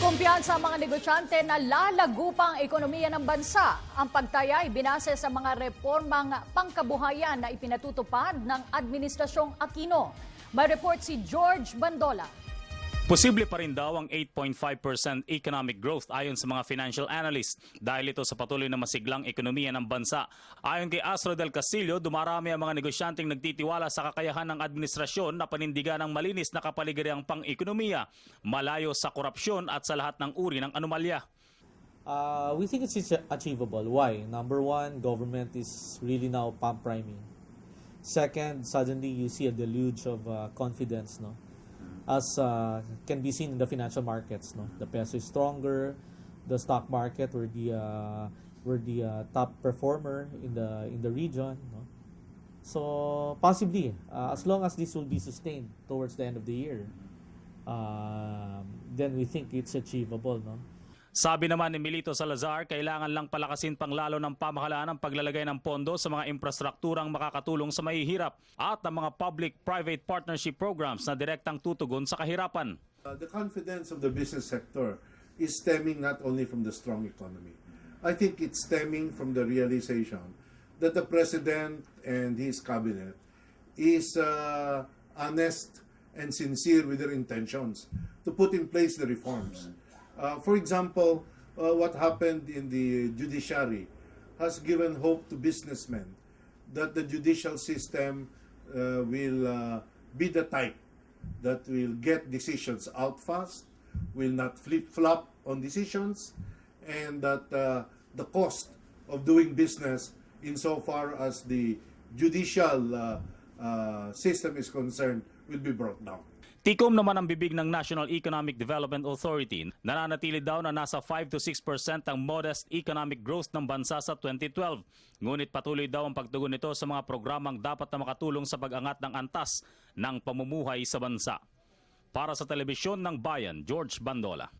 Kumpiyansa ang mga negosyante na lalago pa ang ekonomiya ng bansa. Ang pagtaya ay binase sa mga reformang pangkabuhayan na ipinatutupad ng Administrasyong Aquino. May report si George Bandola. Posible pa rin daw ang 8.5% economic growth ayon sa mga financial analysts dahil ito sa patuloy na masiglang ekonomiya ng bansa. Ayon kay Astro del Castillo, dumarami ang mga negosyanteng nagtitiwala sa kakayahan ng administrasyon na panindigan ng malinis na kapaligiryang pang-ekonomiya, malayo sa korupsyon at sa lahat ng uri ng anomalya. Uh, we think it's ach- achievable. Why? Number one, government is really now pump priming. Second, suddenly you see a deluge of uh, confidence, no? As uh, can be seen in the financial markets, no? The peso is stronger. The stock market were the uh, were the uh, top performer in the in the region, no? So possibly, uh, as long as this will be sustained towards the end of the year, um, then we think it's achievable, no? Sabi naman ni Milito Salazar, kailangan lang palakasin pang lalo ng pamahalaan ang paglalagay ng pondo sa mga infrastrukturang makakatulong sa mahihirap at ang mga public-private partnership programs na direktang tutugon sa kahirapan. Uh, the confidence of the business sector is stemming not only from the strong economy. I think it's stemming from the realization that the president and his cabinet is uh, honest and sincere with their intentions to put in place the reforms. Uh, for example, uh, what happened in the judiciary has given hope to businessmen that the judicial system uh, will uh, be the type that will get decisions out fast, will not flip flop on decisions, and that uh, the cost of doing business, insofar as the judicial uh, system is concerned, will be brought down. Tikom naman ang bibig ng National Economic Development Authority. Nananatili daw na nasa 5 to 6% ang modest economic growth ng bansa sa 2012. Ngunit patuloy daw ang pagtugon nito sa mga programang dapat na makatulong sa pag-angat ng antas ng pamumuhay sa bansa. Para sa telebisyon ng Bayan, George Bandola.